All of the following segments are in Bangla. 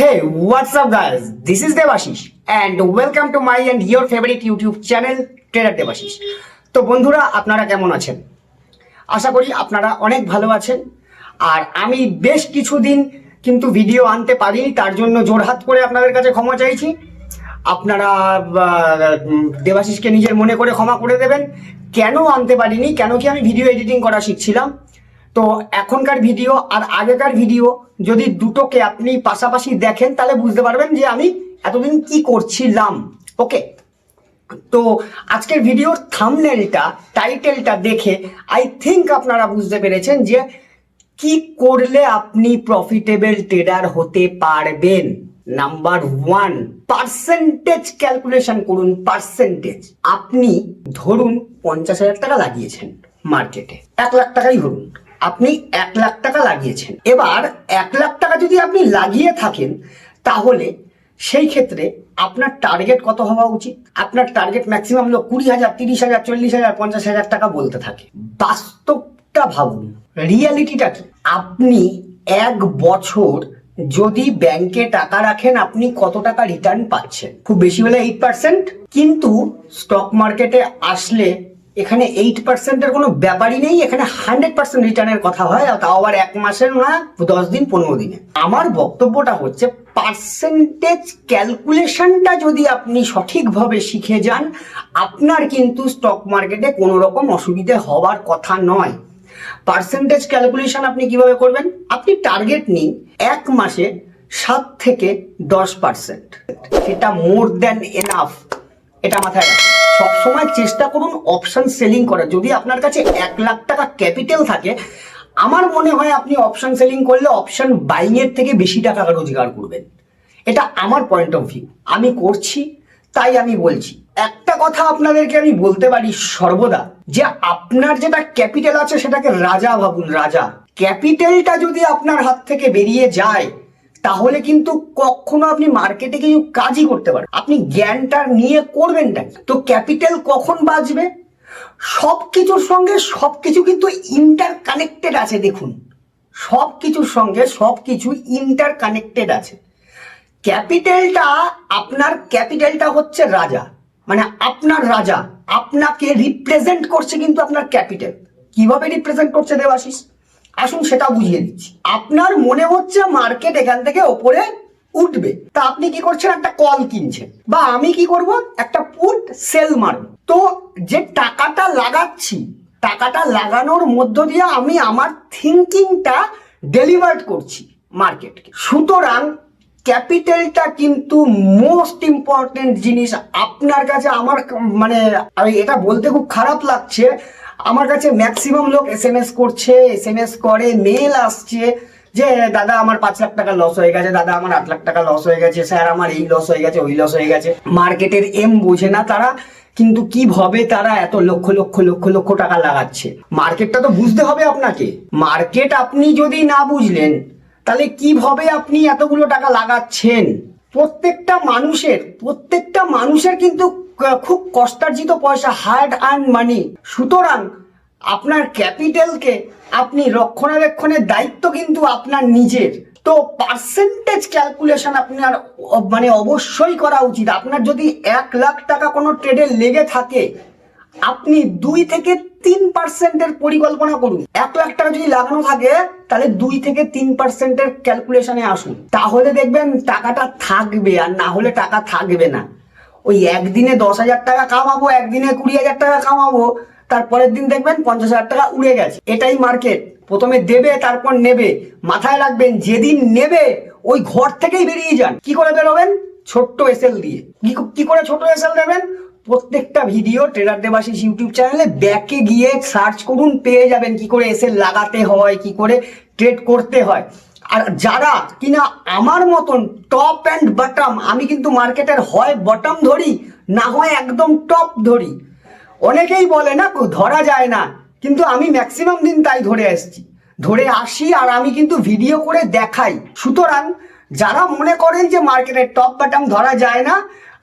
Hey, what's up, guys? This is Devashish, and welcome to my and your favorite YouTube channel, Trader Devashish. তো বন্ধুরা আপনারা কেমন আছেন? আশা করি আপনারা অনেক ভালো আছেন আর আমি বেশ কিছুদিন কিন্তু ভিডিও আনতে পারিনি তার জন্য জোরহাত করে আপনাদের কাছে ক্ষমা চাইছি। আপনারা দেবাশিসকে নিজের মনে করে ক্ষমা করে দেবেন। কেন আনতে পারিনি? কেন কি আমি ভিডিও এডিটিং করা শিখছিলাম? তো এখনকার ভিডিও আর আগেকার ভিডিও যদি দুটোকে আপনি পাশাপাশি দেখেন, তাহলে বুঝতে পারবেন যে আমি এতদিন কি করছিলাম। ওকে তো আজকের ভিডিওর থামনেলটা টাইটেলটা দেখে আই থিঙ্ক আপনারা বুঝতে পেরেছেন যে কি করলে আপনি প্রফিটেবল ট্রেডার হতে পারবেন। নাম্বার ওয়ান পার্সেন্টেজ ক্যালকুলেশন করুন পার্সেন্টেজ আপনি ধরুন পঞ্চাশ হাজার টাকা লাগিয়েছেন মার্কেটে এক লাখ টাকাই ধরুন। আপনি এক লাখ টাকা লাগিয়েছেন। এবার এক লাখ টাকা যদি আপনি লাগিয়ে থাকেন, তাহলে সেই ক্ষেত্রে আপনার টার্গেট কত হওয়া উচিত? আপনার টার্গেট ম্যাক্সিমাম লোক কুড়ি হাজার, তিরিশ হাজার, চল্লিশ হাজার, পঞ্চাশ হাজার টাকা বলতে থাকে। বাস্তবটা ভাবুন। রিয়ালিটিটা কি? আপনি এক বছর যদি ব্যাংকে টাকা রাখেন, আপনি কত টাকা রিটার্ন পাচ্ছেন? খুব বেশি হলে এইট পার্সেন্ট কিন্তু স্টক মার্কেটে আসলে এখানে এইট পার্সেন্টের কোনো ব্যাপারই নেই, এখানে হান্ড্রেড পার্সেন্ট রিটার্নের কথা হয় তাও আবার এক মাসের না, দশ দিন, পনেরো দিনে। আমার বক্তব্যটা হচ্ছে পার্সেন্টেজ ক্যালকুলেশনটা যদি আপনি সঠিকভাবে শিখে যান, আপনার কিন্তু স্টক মার্কেটে কোনো রকম অসুবিধে হওয়ার কথা নয়। পার্সেন্টেজ ক্যালকুলেশন আপনি কীভাবে করবেন? আপনি টার্গেট নিন এক মাসে সাত থেকে দশ পার্সেন্ট সেটা মোর দ্যান এনাফ এটা মাথায় রাখুন সবসময় চেষ্টা করুন অপশন সেলিং করার। যদি আপনার কাছে এক লাখ টাকা ক্যাপিটাল থাকে, আমার মনে হয় আপনি অপশন সেলিং করলে অপশন বাইং এর থেকে বেশি টাকা রোজগার করবেন। এটা আমার পয়েন্ট অফ ভিউ আমি করছি, তাই আমি বলছি। একটা কথা আপনাদেরকে আমি বলতে পারি সর্বদা, যে আপনার যেটা ক্যাপিটাল আছে সেটাকে রাজা ভাবুন, রাজা। ক্যাপিটালটা যদি আপনার হাত থেকে বেরিয়ে যায় তাহলে কিন্তু কখনো আপনি মার্কেটে কিছু কাজই করতে পারেন আপনি জ্ঞানটা নিয়ে করবেনটা? তো ক্যাপিটাল কখন বাঁচবে? সব কিছুর সঙ্গে সব কিছু কিন্তু ইন্টার কানেক্টেড আছে, দেখুন। সব কিছুর সঙ্গে সব কিছু ইন্টার কানেক্টেড আছে। ক্যাপিটালটা আপনার ক্যাপিটালটা হচ্ছে রাজা। মানে আপনার রাজা, আপনাকে রিপ্রেজেন্ট করছে কিন্তু আপনার ক্যাপিটাল কীভাবে রিপ্রেজেন্ট করছে দেবাশিস? আসুন সেটা বুঝিয়ে দিচ্ছি। আপনার মনে হচ্ছে মার্কেট এখান থেকে ওপরে উঠবে। তা আপনি কি করছেন? একটা কল কিনছেন। বা আমি কি করব? একটা পুট সেল মারব। তো যে টাকাটা লাগাচ্ছি, টাকাটা লাগানোর মধ্য দিয়ে আমি আমার থিঙ্কিংটা ডেলিভার্ড করছি মার্কেটকে সুতরাং ক্যাপিটালটা কিন্তু মোস্ট ইম্পর্টেন্ট জিনিস। আপনার কাছে আমার মানে এটা বলতে খুব খারাপ লাগছে। আমার কাছে ম্যাক্সিমাম লোক এস এম এস করছে এস এম এস করে মেল আসছে যে, দাদা, আমার পাঁচ লাখ টাকা লস হয়ে গেছে, দাদা, আমার আট লাখ টাকা লস হয়ে গেছে, স্যার, আমার এই লস হয়ে গেছে, ওই লস হয়ে গেছে। মার্কেটের এম বোঝে না তারা, কিন্তু কীভাবে তারা এত লক্ষ লক্ষ লক্ষ লক্ষ টাকা লাগাচ্ছে? মার্কেটটা তো বুঝতে হবে আপনাকে। মার্কেট আপনি যদি না বুঝলেন, তাহলে কীভাবে আপনি এতগুলো টাকা লাগাচ্ছেন? প্রত্যেকটা মানুষের প্রত্যেকটা মানুষের কিন্তু খুব কষ্টার্জিত পয়সা হার্ড আর্ন মানি সুতরাং আপনার ক্যাপিটালকে আপনি রক্ষণাবেক্ষণের দায়িত্ব কিন্তু আপনার নিজের। তো পার্সেন্টেজ ক্যালকুলেশন আপনার মানে অবশ্যই করা উচিত। আপনার যদি এক লাখ টাকা কোনো ট্রেডে লেগে থাকে, আপনি দুই থেকে তিন পার্সেন্টের পরিকল্পনা করুন। এক লাখ টাকা যদি লাগানো থাকে, তাহলে দুই থেকে তিন পার্সেন্টের ক্যালকুলেশনে আসুন। তাহলে দেখবেন টাকাটা থাকবে, আর না হলে টাকা থাকবে না। ওই একদিনে দশ হাজার টাকা কামাবো, একদিনে কুড়ি হাজার টাকা কামাবো, তারপরের দিন দেখবেন পঞ্চাশ হাজার টাকা উড়ে গেছে। এটাই মার্কেট। প্রথমে দেবে, তারপর নেবে। মাথায় রাখবেন, যেদিন নেবে, ওই ঘর থেকেই বেরিয়ে যান। কি করে বেরোবেন? ছোট্ট এসএল দিয়ে। কি করে ছোট এসএল দেবেন? প্রত্যেকটা ভিডিও ট্রেডার দেবাশিস ইউটিউব চ্যানেলে ব্যাকে গিয়ে সার্চ করুন, পেয়ে যাবেন কি করে এসএল লাগাতে হয়, কি করে ট্রেড করতে হয়। আর যারা কিনা আমার মতন টপ অ্যান্ড বটম আমি কিন্তু মার্কেটের হয় বটম ধরি, না হয় একদম টপ ধরি। অনেকেই বলে না, ধরা যায় না, কিন্তু আমি ম্যাক্সিমাম দিন তাই ধরে আসছি। ধরে আসি আর আমি কিন্তু ভিডিও করে দেখাই। সুতরাং যারা মনে করেন যে মার্কেটের টপ বাটাম ধরা যায় না,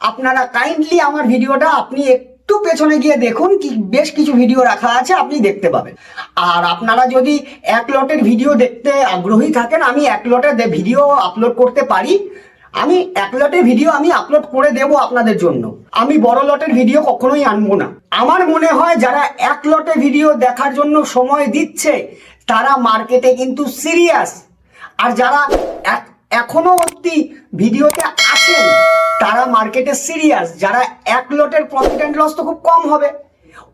আপনারা কাইন্ডলি আমার ভিডিওটা আপনি একটু পেছনে গিয়ে দেখুন কি বেশ কিছু ভিডিও রাখা আছে আপনি দেখতে পাবেন। আর আপনারা যদি এক লটের ভিডিও দেখতে আগ্রহী থাকেন, আমি এক লটের ভিডিও আপলোড করতে পারি। আমি এক লটের ভিডিও আমি আপলোড করে দেব আপনাদের জন্য। আমি বড় লটের ভিডিও কখনোই আনব না। আমার মনে হয় যারা এক লটে ভিডিও দেখার জন্য সময় দিচ্ছে, তারা মার্কেটে কিন্তু সিরিয়াস আর যারা এক- এখনও অব্দি ভিডিওতে আছেন তারা মার্কেটে সিরিয়াস যারা এক লটের প্রফিট অ্যান্ড লস তো খুব কম হবে।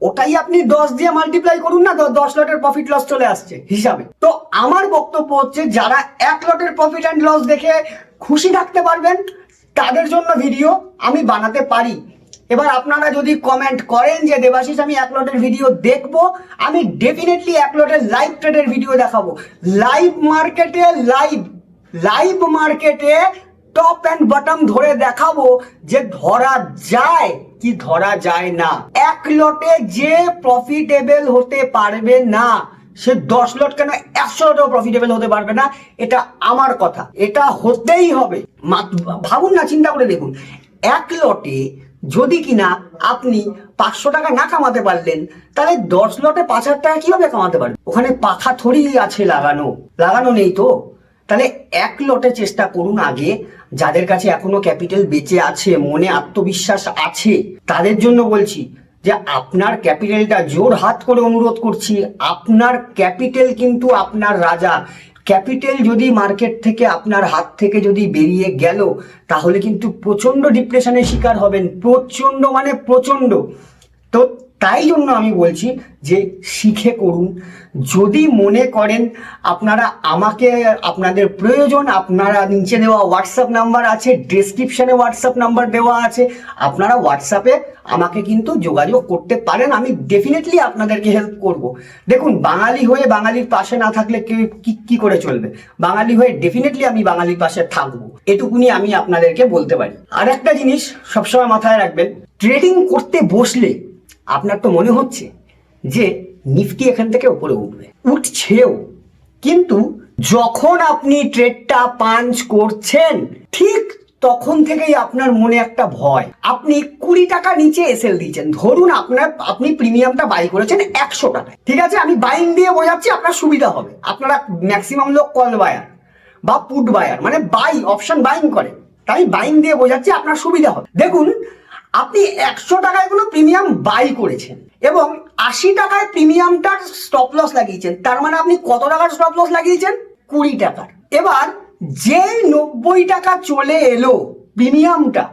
ওটাই আপনি দশ দিয়ে মাল্টিপ্লাই করুন না দশ লটের প্রফিট লস চলে আসছে হিসাবে। তো আমার বক্তব্য হচ্ছে, যারা এক লটের প্রফিট অ্যান্ড লস দেখে খুশি থাকতে পারবেন, তাদের জন্য ভিডিও আমি বানাতে পারি। এবার আপনারা যদি কমেন্ট করেন যে, দেবাশিস, আমি এক লটের ভিডিও দেখব, আমি ডেফিনেটলি এক লটের লাইভ ট্রেডের ভিডিও দেখাবো। লাইভ মার্কেটে লাইভ লাইভ মার্কেটে টপ অ্যান্ড বটম ধরে দেখাবো যে ধরা যায় কি ধরা যায় না। এক লটে যে প্রফিটেবল হতে পারবে না, সে দশ লট কেন একশো লটেও প্রফিটেবল হতে পারবে না, এটা আমার কথা। এটা হতেই হবে। ভাবুন না, চিন্তা করে দেখুন। এক লটে যদি কিনা আপনি পাঁচশো টাকা না কামাতে পারলেন, তাহলে দশ লটে পাঁচ হাজার টাকা কীভাবে কামাতে পারবেন? ওখানে পাখা থরি আছে লাগানো। লাগানো নেই তো? তাহলে এক লটে চেষ্টা করুন আগে। যাদের কাছে এখনও ক্যাপিটাল বেঁচে আছে, মনে আত্মবিশ্বাস আছে, তাদের জন্য বলছি যে আপনার ক্যাপিটালটা জোর হাত করে অনুরোধ করছি, আপনার ক্যাপিটাল কিন্তু আপনার রাজা। ক্যাপিটাল যদি মার্কেট থেকে আপনার হাত থেকে যদি বেরিয়ে গেল, তাহলে কিন্তু প্রচণ্ড ডিপ্রেশনের শিকার হবেন। প্রচণ্ড মানে প্রচণ্ড তো তাই জন্য আমি বলছি যে শিখে করুন। যদি মনে করেন আপনারা আমাকে, আপনাদের প্রয়োজন, আপনারা নিচে দেওয়া হোয়াটসঅ্যাপ নাম্বার আছে ডেসক্রিপশনে হোয়াটসঅ্যাপ নাম্বার দেওয়া আছে, আপনারা হোয়াটসঅ্যাপে আমাকে কিন্তু যোগাযোগ করতে পারেন। আমি ডেফিনেটলি আপনাদেরকে হেল্প করব। দেখুন, বাঙালি হয়ে বাঙালির পাশে না থাকলে কেউ কি কি করে চলবে? বাঙালি হয়ে ডেফিনেটলি আমি বাঙালির পাশে থাকব। এটুকুনি আমি আপনাদেরকে বলতে পারি। আর একটা জিনিস সবসময় মাথায় রাখবেন ট্রেডিং করতে বসলে আপনার তো মনে হচ্ছে যে নিফটি এখান থেকে উপরে উঠবে। উঠছেও। কিন্তু যখন আপনি ট্রেডটা পাঞ্চ করছেন, ঠিক তখন থেকেই আপনার মনে একটা ভয়। আপনি কুড়ি টাকা নিচে এসএল দিয়েছেন। ধরুন আপনার, আপনি প্রিমিয়ামটা বাই করেছেন একশো টাকায়। ঠিক আছে, আমি বাইং দিয়ে বোঝাচ্ছি আপনার সুবিধা হবে। আপনারা ম্যাক্সিমাম লোক কল বায়ার বা পুট বায়ার মানে বাই অপশন বাইং করে। তাই বাইং দিয়ে বোঝাচ্ছি আপনার সুবিধা হবে। দেখুন আপনি একশো টাকায় কোনো প্রিমিয়াম বাই করেছেন এবং আশি টাকায় প্রিমিয়ামটার স্টপ লস লাগিয়েছেন, তার মানে আপনি কত টাকার স্টপ লস লাগিয়েছেন? কুড়ি টাকার। এবার যে নব্বই টাকা চলে এলো প্রিমিয়ামটা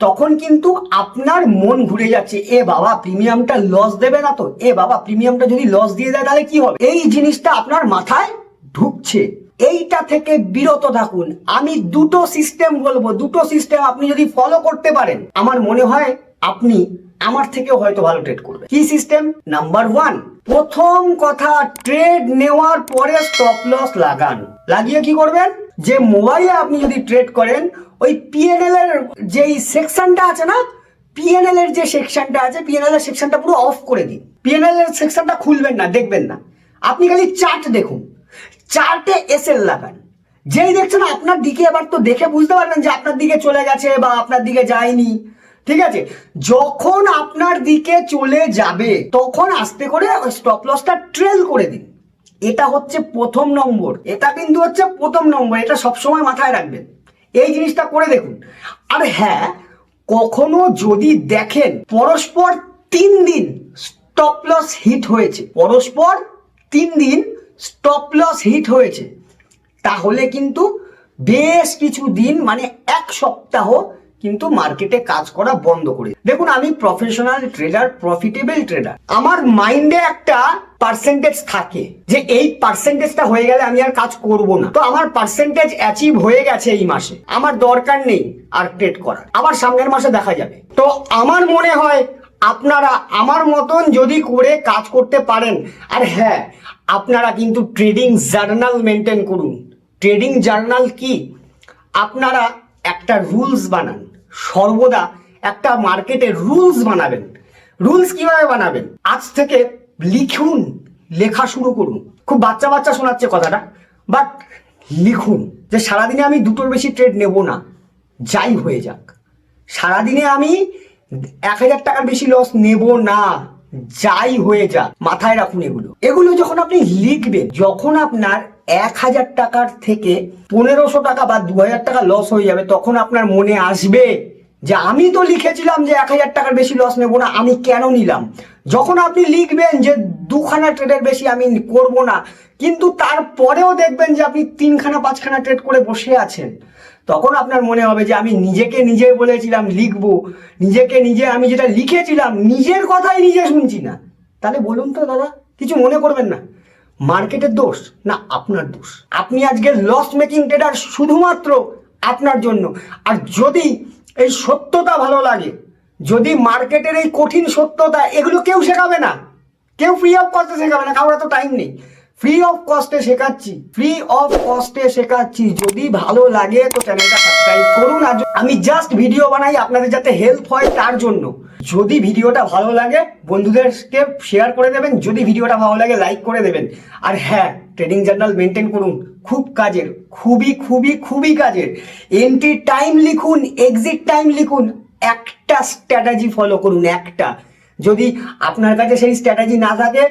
তখন কিন্তু আপনার মন ঘুরে যাচ্ছে, এ বাবা প্রিমিয়ামটা লস দেবে না তো? এ বাবা প্রিমিয়ামটা যদি লস দিয়ে দেয়, তাহলে কি হবে? এই জিনিসটা আপনার মাথায় ঢুকছে। এইটা থেকে বিরত থাকুন। আমি দুটো সিস্টেম বলব। দুটো সিস্টেম আপনি যদি ফলো করতে পারেন, আমার মনে হয় আপনি আমার থেকেও হয়তো ভালো ট্রেড করবে কি সিস্টেম নাম্বার ওয়ান প্রথম কথা ট্রেড নেওয়ার পরে স্টপ লস লাগান। লাগিয়ে কি করবেন? যে মোবাইলে আপনি যদি ট্রেড করেন, ওই পিএনএল এর যেই সেকশনটা আছে না পিএনএল এর যে সেকশনটা আছে পিএনএল এর সেকশনটা পুরো অফ করে দিন। পিএনএল এর সেকশনটা খুলবেন না, দেখবেন না। আপনি খালি চার্ট দেখুন। চার্টে এসএল লাগান। যেই দেখছেন আপনার দিকে এবার তো দেখে বুঝতে পারবেন যে আপনার দিকে চলে গেছে বা আপনার দিকে যায়নি। ঠিক আছে? যখন আপনার দিকে চলে যাবে, তখন আস্তে করে স্টপ লসটা ট্রেল করে দিন। এটা হচ্ছে প্রথম নম্বর। এটা কিন্তু হচ্ছে প্রথম নম্বর। এটা সবসময় মাথায় রাখবেন। এই জিনিসটা করে দেখুন। আর হ্যাঁ কখনো যদি দেখেন পরস্পর তিন দিন স্টপ লস হিট হয়েছে, পরস্পর তিন দিন স্টপ লস হিট হয়েছে। তাহলে কিন্তু বেশ কিছু দিন মানে এক সপ্তাহ কিন্তু মার্কেটে কাজ করা বন্ধ করে। দেখুন, আমি প্রফেশনাল ট্রেডার প্রফিটেবল ট্রেডার আমার মাইন্ডে একটা পার্সেন্টেজ থাকে যে এই পার্সেন্টেজটা হয়ে গেলে আমি আর কাজ করব না। তো আমার পার্সেন্টেজ অ্যাচিভ হয়ে গেছে এই মাসে। আমার দরকার নেই আর ট্রেড করার। আবার সামনের মাসে দেখা যাবে। তো আমার মনে হয় আপনারা আমার মতন যদি করে কাজ করতে পারেন। আর হ্যাঁ আপনারা কিন্তু ট্রেডিং জার্নাল মেনটেন করুন। ট্রেডিং জার্নাল কি? আপনারা একটা রুলস বানান। সর্বদা একটা মার্কেটে রুলস বানাবেন। রুলস কীভাবে বানাবেন? আজ থেকে লিখুন, লেখা শুরু করুন। খুব বাচ্চা বাচ্চা শোনাচ্ছে কথাটা বাট লিখুন যে সারাদিনে আমি দুটোর বেশি ট্রেড নেব না। যাই হয়ে যাক। সারাদিনে আমি এক হাজার টাকার বেশি লস নেব না। যাই হয়ে যাক, মাথায় রাখুন এগুলো। এগুলো যখন আপনি লিখবেন, যখন আপনার এক হাজার টাকার থেকে পনেরোশো টাকা বা দু হাজার টাকা লস হয়ে যাবে, তখন আপনার মনে আসবে যে, আমি তো লিখেছিলাম যে এক হাজার টাকার বেশি লস নেব না, আমি কেন নিলাম? যখন আপনি লিখবেন যে দুখানা ট্রেডের বেশি আমি করব না, কিন্তু তারপরেও দেখবেন যে আপনি তিনখানা, পাঁচখানা ট্রেড করে বসে আছেন, তখন আপনার মনে হবে যে আমি নিজেকে নিজে বলেছিলাম লিখব, নিজেকে নিজে আমি যেটা লিখেছিলাম নিজের কথাই নিজে শুনছি না। তাহলে বলুন তো দাদা, কিছু মনে করবেন না? মার্কেটের দোষ না আপনার দোষ? আপনি আজকে লস মেকিং ট্রেডার শুধুমাত্র আপনার জন্য। আর যদি এই সত্যতা ভালো লাগে যদি মার্কেটের এই কঠিন সত্যতা, এগুলো কেউ শেখাবে না। কেউ ফ্রি অফ কস্টে শেখাবে না, কারোর তো টাইম নেই। ফ্রি অফ কস্টে শেখাচ্ছি ফ্রি অফ কস্টে শেখাচ্ছি। যদি ভালো লাগে তো চ্যানেলটা সাবস্ক্রাইব করুন। আর আমি জাস্ট ভিডিও বানাই আপনাদের যাতে হেল্প হয় তার জন্য। যদি ভিডিওটা ভালো লাগে, বন্ধুদেরকে শেয়ার করে দেবেন। যদি ভিডিওটা ভালো লাগে লাইক করে দেবেন। আর হ্যাঁ ট্রেডিং জার্নাল মেনটেন করুন। খুব কাজের, খুবই খুবই খুবই কাজের। এন্ট্রি টাইম লিখুন এক্সিট টাইম লিখুন। একটা স্ট্র্যাটাজি ফলো করুন একটা। যদি আপনার কাছে সেই স্ট্র্যাটাজি না থাকে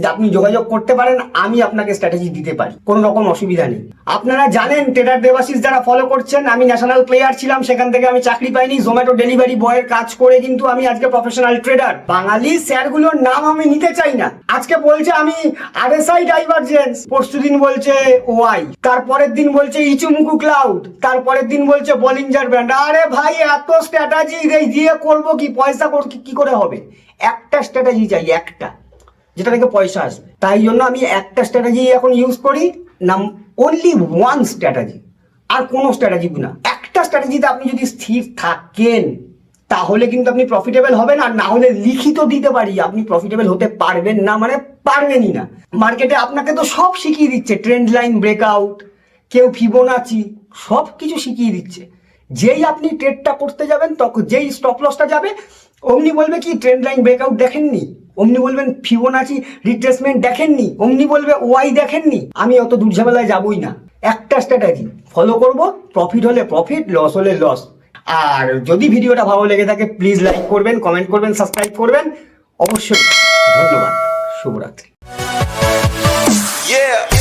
যে আপনি যোগাযোগ করতে পারেন, আমি আপনাকে স্ট্র্যাটেজি দিতে পারি। কোনো রকম অসুবিধা নেই। আপনারা জানেন ট্রেডার দেবাশিস যারা ফলো করছেন, আমি ন্যাশনাল প্লেয়ার ছিলাম, সেখান থেকে আমি চাকরি পাইনি জোম্যাটো ডেলিভারি বয়ের কাজ করে কিন্তু আমি আজকে প্রফেশনাল ট্রেডার বাঙালি স্যারগুলোর নাম আমি নিতে চাই না। আজকে বলছে আমি আরএসআই ডাইভারজেন্স পরশু দিন বলছে ওয়াই তারপরের দিন বলছে ইচুমুকু ক্লাউড তারপরের দিন বলছে বলিঞ্জার ব্র্যান্ড আরে ভাই, এত স্ট্র্যাটাজি দিয়ে করব কি, পয়সা কি করে হবে? একটা স্ট্র্যাটেজি চাই, একটা। যেটা থেকে পয়সা আসবে। তাই জন্য আমি একটা স্ট্র্যাটেজি এখন ইউজ করি, নাম অনলি ওয়ান স্ট্র্যাটেজি আর কোনো স্ট্র্যাটেজি না একটা স্ট্র্যাটেজিতে আপনি যদি স্থির থাকেন, তাহলে কিন্তু আপনি প্রফিটেবল হবেন, আর না হলে লিখিত দিতে পারি, আপনি প্রফিটেবল হতে পারবেন না মানে পারবেনই না। মার্কেটে আপনাকে তো সব শিখিয়ে দিচ্ছে ট্রেন্ড লাইন ব্রেকআউট কেউ ফিবোনাচি সব কিছু শিখিয়ে দিচ্ছে। যেই আপনি ট্রেডটা করতে যাবেন তখন যেই স্টপ লসটা যাবে, অমনি বলবে কি ট্রেন্ড লাইন ব্রেকআউট দেখেননি? অমনি বলবেন ফিবোনাচি রিট্রেসমেন্ট দেখেননি, অমনি বলবে ওয়াই দেখেননি, আমি অত দূর ঝামেলায় যাবই না। একটা স্ট্র্যাটাজি ফলো করব প্রফিট হলে প্রফিট লস হলে লস আর যদি ভিডিওটা ভালো লেগে থাকে প্লিজ লাইক করবেন কমেন্ট করবেন সাবস্ক্রাইব করবেন। অবশ্যই ধন্যবাদ, শুভরাত্রি। Yeah!